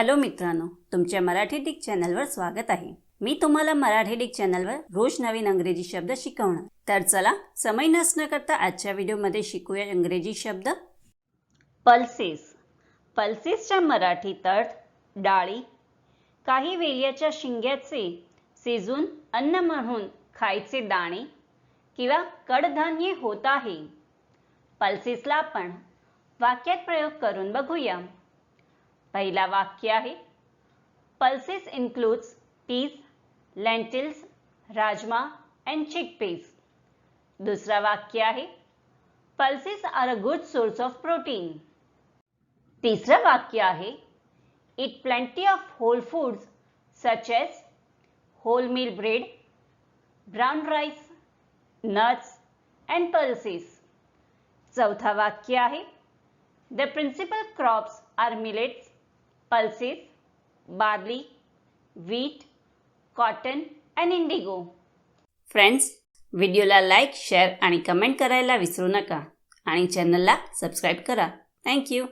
Hello मित्रांनो तुमच्या Marathi Dick चॅनलवर स्वागत आहे. मी तुम्हाला मराठी डिक चॅनलवर रोज नवीन अंग्रेजी शब्द शिकवणार. तर चला समय नसणं करता आजच्या व्हिडिओमध्ये शिकूया इंग्रजी शब्द. पल्सेस पल्सेसच्या मराठीत अर्थ डाळी. काही वेल्याच्या शिंग्याचे शिजून अन्न म्हणून खायचे दाणे किंवा कडधान्ये होत आहे. पल्सेसला आपण वाक्यात प्रयोग करून बघूया. पहिला वाक्य आहे pulses includes peas lentils rajma and chickpeas दुसरा वाक्य आहे pulses are a good source of protein तिसरं वाक्य आहे eat plenty of whole foods such as wholemeal bread brown rice nuts and pulses चौथा वाक्य आहे the principal crops are millets pulses, barley, wheat, cotton and indigo. Friends व्हिडिओला like share आणि comment करायला विसरू नका. आणि चॅनलला सबस्क्राईब करा. थँक्यू